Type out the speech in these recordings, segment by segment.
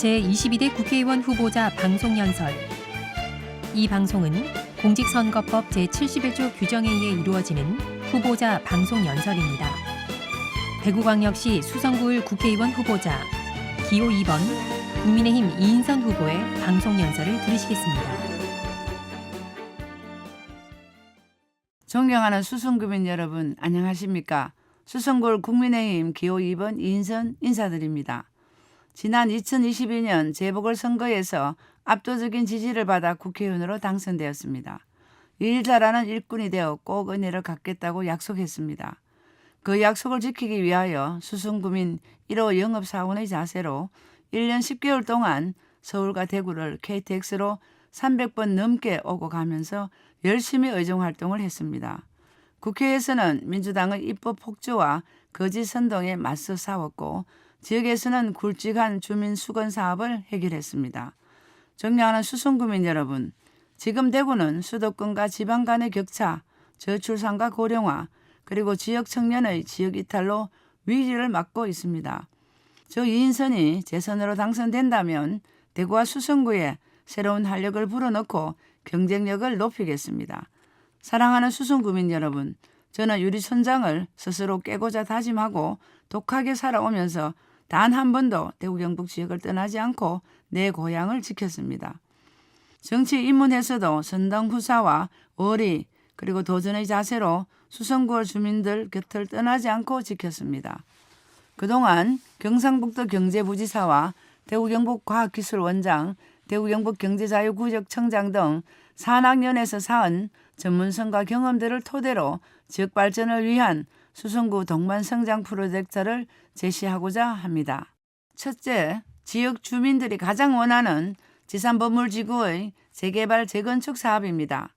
제22대 국회의원 후보자 방송연설. 이 방송은 공직선거법 제71조 규정에 의해 이루어지는 후보자 방송연설입니다. 대구광역시 수성구을 국회의원 후보자 기호 2번 국민의힘 이인선 후보의 방송연설을 들으시겠습니다. 존경하는 수성구민 여러분 안녕하십니까? 수성구 국민의힘 기호 2번 이인선 인사드립니다. 지난 2022년 재보궐선거에서 압도적인 지지를 받아 국회의원으로 당선되었습니다. 일 잘하는 일꾼이 되어 꼭 은혜를 갚겠다고 약속했습니다. 그 약속을 지키기 위하여 수성구민 1호 영업사원의 자세로 1년 10개월 동안 서울과 대구를 KTX로 300번 넘게 오고 가면서 열심히 의정 활동을 했습니다. 국회에서는 민주당의 입법 폭주와 거짓 선동에 맞서 싸웠고 지역에서는 굵직한 주민 수건 사업을 해결했습니다. 존경하는 수성구민 여러분, 지금 대구는 수도권과 지방 간의 격차, 저출산과 고령화, 그리고 지역 청년의 지역 이탈로 위기를 맞고 있습니다. 저 이인선이 재선으로 당선된다면 대구와 수성구에 새로운 활력을 불어넣고 경쟁력을 높이겠습니다. 사랑하는 수성구민 여러분, 저는 유리천장을 스스로 깨고자 다짐하고 독하게 살아오면서 단 한 번도 대구 경북 지역을 떠나지 않고 내 고향을 지켰습니다. 정치 입문에서도 선당 후사와 어리 그리고 도전의 자세로 수성구 주민들 곁을 떠나지 않고 지켰습니다. 그동안 경상북도 경제부지사와 대구 경북 과학기술원장, 대구 경북 경제자유구역청장 등 산학년에서 쌓은 전문성과 경험들을 토대로 지역 발전을 위한 수성구 동반 성장 프로젝트를 제시하고자 합니다. 첫째, 지역 주민들이 가장 원하는 지산법물지구의 재개발 재건축 사업입니다.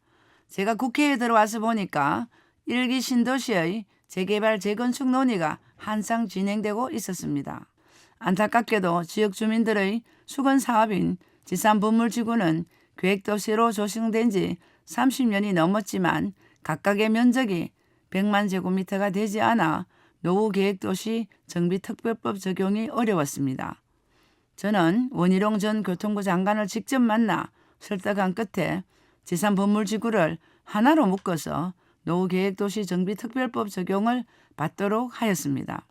제가 국회에 들어와서 보니까 일기 신도시의 재개발 재건축 논의가 한창 진행되고 있었습니다. 안타깝게도 지역 주민들의 수건 사업인 지산법물지구는 계획도시로 조성된 지 30년이 넘었지만 각각의 면적이 100만 제곱미터가 되지 않아 노후 계획도시 정비특별법 적용이 어려웠습니다. 저는 원희룡 전 교통부 장관을 직접 만나 설득한 끝에 지산법물지구를 하나로 묶어서 노후계획도시 정비특별법 적용을 받도록 하였습니다.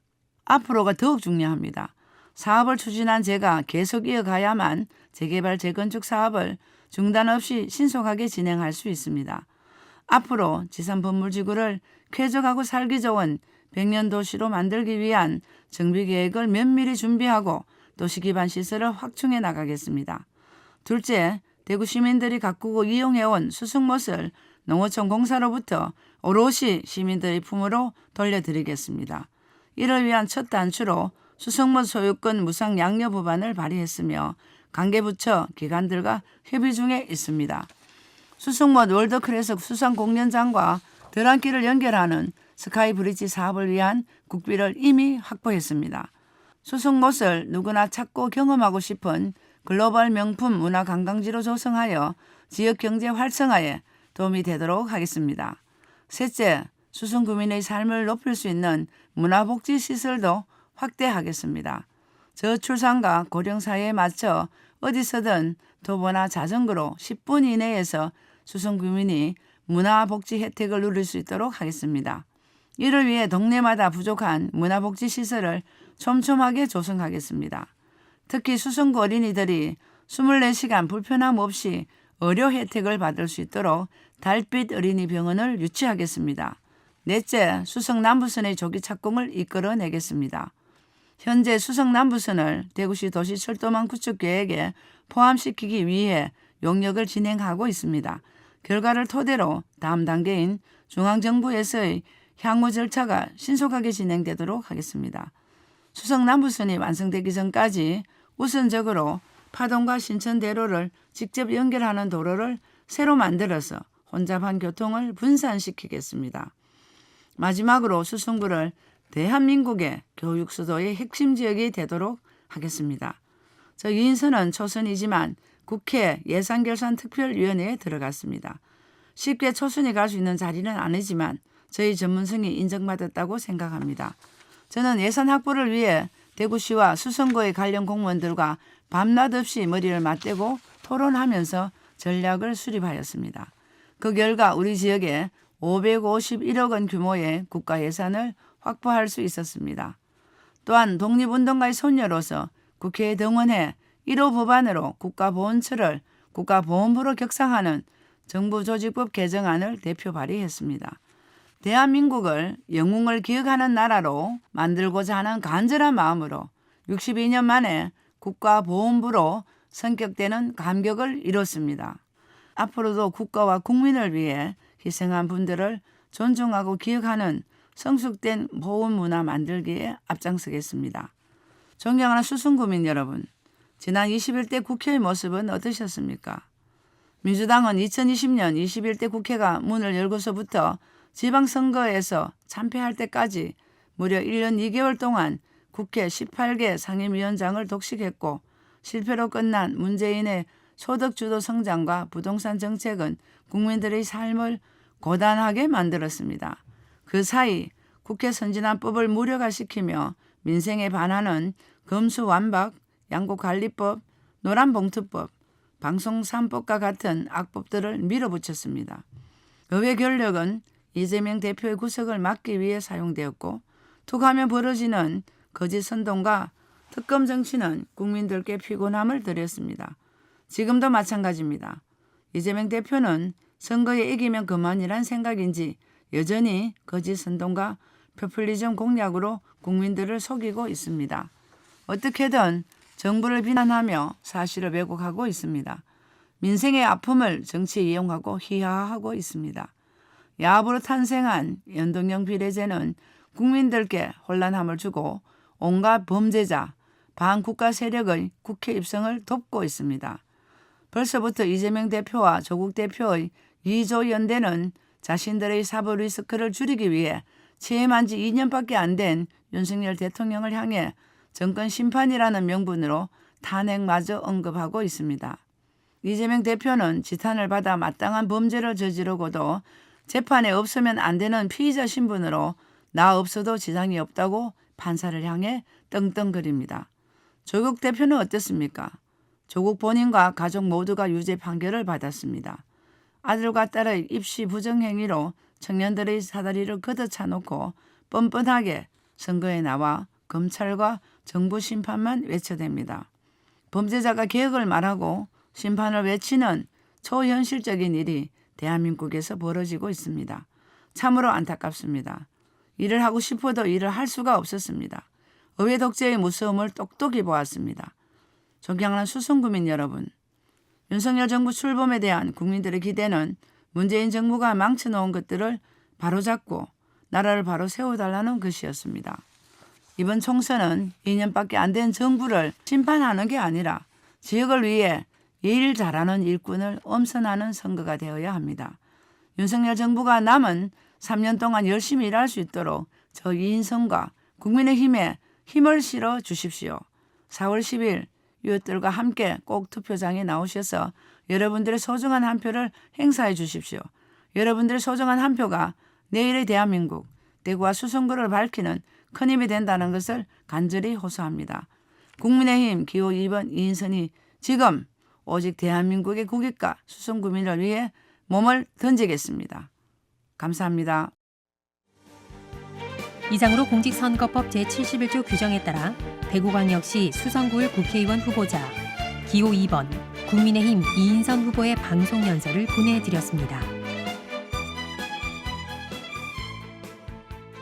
앞으로가 더욱 중요합니다. 사업을 추진한 제가 계속 이어가야만 재개발 재건축 사업을 중단 없이 신속하게 진행할 수 있습니다. 앞으로 지산법물지구를 쾌적하고 살기 좋은 백년 도시로 만들기 위한 정비 계획을 면밀히 준비하고 도시 기반 시설을 확충해 나가겠습니다. 둘째, 대구 시민들이 가꾸고 이용해온 수승못을 농어촌 공사로부터 오롯이 시민들의 품으로 돌려드리겠습니다. 이를 위한 첫 단추로 수성못 소유권 무상 양려 법안을 발의했으며 관계부처 기관들과 협의 중에 있습니다. 수성못 월드클래스 수상 공연장과 드란길을 연결하는 스카이 브릿지 사업을 위한 국비를 이미 확보했습니다. 수성못을 누구나 찾고 경험하고 싶은 글로벌 명품 문화 관광지로 조성하여 지역 경제 활성화에 도움이 되도록 하겠습니다. 셋째, 수성 구민의 삶을 높일 수 있는 문화복지 시설도 확대하겠습니다. 저출산과 고령 사회에 맞춰 어디서든 도보나 자전거로 10분 이내에서 수성 구민이 문화복지 혜택을 누릴 수 있도록 하겠습니다. 이를 위해 동네마다 부족한 문화복지 시설을 촘촘하게 조성하겠습니다. 특히 수성구 어린이들이 24시간 불편함 없이 의료 혜택을 받을 수 있도록 달빛 어린이 병원을 유치하겠습니다. 넷째, 수성 남부선의 조기 착공을 이끌어내겠습니다. 현재 수성 남부선을 대구시 도시철도망 구축 계획에 포함시키기 위해 용역을 진행하고 있습니다. 결과를 토대로 다음 단계인 중앙정부에서의 향후 절차가 신속하게 진행되도록 하겠습니다. 수성 남부선이 완성되기 전까지 우선적으로 파동과 신천대로를 직접 연결하는 도로를 새로 만들어서 혼잡한 교통을 분산시키겠습니다. 마지막으로 수성구를 대한민국의 교육 수도의 핵심 지역이 되도록 하겠습니다. 저 이인선은 초선이지만 국회 예산결산특별위원회에 들어갔습니다. 쉽게 초선이 갈수 있는 자리는 아니지만 저희 전문성이 인정받았다고 생각합니다. 저는 예산 확보를 위해 대구시와 수성구의 관련 공무원들과 밤낮 없이 머리를 맞대고 토론하면서 전략을 수립하였습니다. 그 결과 우리 지역에 551억 원 규모의 국가 예산을 확보할 수 있었습니다. 또한 독립운동가의 손녀로서 국회에 등원해 1호 법안으로 국가보훈처를 국가보훈부로 격상하는 정부조직법 개정안을 대표 발의했습니다. 대한민국을 영웅을 기억하는 나라로 만들고자 하는 간절한 마음으로 62년 만에 국가보훈부로 선격되는 감격을 이뤘습니다. 앞으로도 국가와 국민을 위해 희생한 분들을 존중하고 기억하는 성숙된 보훈 문화 만들기에 앞장서겠습니다. 존경하는 수승구민 여러분, 지난 21대 국회의 모습은 어떠셨습니까? 민주당은 2020년 21대 국회가 문을 열고서부터 지방선거에서 참패할 때까지 무려 1년 2개월 동안 국회 18개 상임위원장을 독식했고 실패로 끝난 문재인의 소득주도 성장과 부동산 정책은 국민들의 삶을 고단하게 만들었습니다. 그 사이 국회 선진화법을 무력화시키며 민생에 반하는 검수완박, 양국관리법, 노란봉투법, 방송 3법과 같은 악법들을 밀어붙였습니다. 의회 권력은 이재명 대표의 구속을 막기 위해 사용되었고 툭하면 벌어지는 거짓 선동과 특검 정치는 국민들께 피곤함을 드렸습니다. 지금도 마찬가지입니다. 이재명 대표는 선거에 이기면 그만이란 생각인지 여전히 거짓 선동과 표퓰리즘 공략으로 국민들을 속이고 있습니다. 어떻게든 정부를 비난하며 사실을 왜곡하고 있습니다. 민생의 아픔을 정치에 이용하고 희화화하고 있습니다. 야합으로 탄생한 연동형 비례제는 국민들께 혼란함을 주고 온갖 범죄자, 반국가 세력의 국회 입성을 돕고 있습니다. 벌써부터 이재명 대표와 조국 대표의 2조 연대는 자신들의 사법 리스크를 줄이기 위해 취임한 지 2년밖에 안 된 윤석열 대통령을 향해 정권 심판이라는 명분으로 탄핵마저 언급하고 있습니다. 이재명 대표는 지탄을 받아 마땅한 범죄를 저지르고도 재판에 없으면 안 되는 피의자 신분으로 나 없어도 지장이 없다고 판사를 향해 떵떵거립니다. 조국 대표는 어떻습니까? 조국 본인과 가족 모두가 유죄 판결을 받았습니다. 아들과 딸의 입시 부정행위로 청년들의 사다리를 걷어차놓고 뻔뻔하게 선거에 나와 검찰과 정부 심판만 외쳐댑니다. 범죄자가 개혁을 말하고 심판을 외치는 초현실적인 일이 대한민국에서 벌어지고 있습니다. 참으로 안타깝습니다. 일을 하고 싶어도 일을 할 수가 없었습니다. 의회 독재의 무서움을 똑똑히 보았습니다. 존경하는 수성구민 여러분, 윤석열 정부 출범에 대한 국민들의 기대는 문재인 정부가 망쳐놓은 것들을 바로잡고 나라를 바로 세워달라는 것이었습니다. 이번 총선은 2년밖에 안 된 정부를 심판하는 게 아니라 지역을 위해 일 잘하는 일꾼을 엄선하는 선거가 되어야 합니다. 윤석열 정부가 남은 3년 동안 열심히 일할 수 있도록 저 이인성과 국민의힘에 힘을 실어 주십시오. 4월 10일 이웃들과 함께 꼭 투표장에 나오셔서 여러분들의 소중한 한 표를 행사해 주십시오. 여러분들의 소중한 한 표가 내일의 대한민국, 대구와 수성구를 밝히는 큰 힘이 된다는 것을 간절히 호소합니다. 국민의힘 기호 2번 이인선이 지금 오직 대한민국의 국익과 수성구민을 위해 몸을 던지겠습니다. 감사합니다. 이상으로 공직선거법 제71조 규정에 따라 대구광역시 수성구을 국회의원 후보자 기호 2번 국민의힘 이인선 후보의 방송 연설을 보내드렸습니다.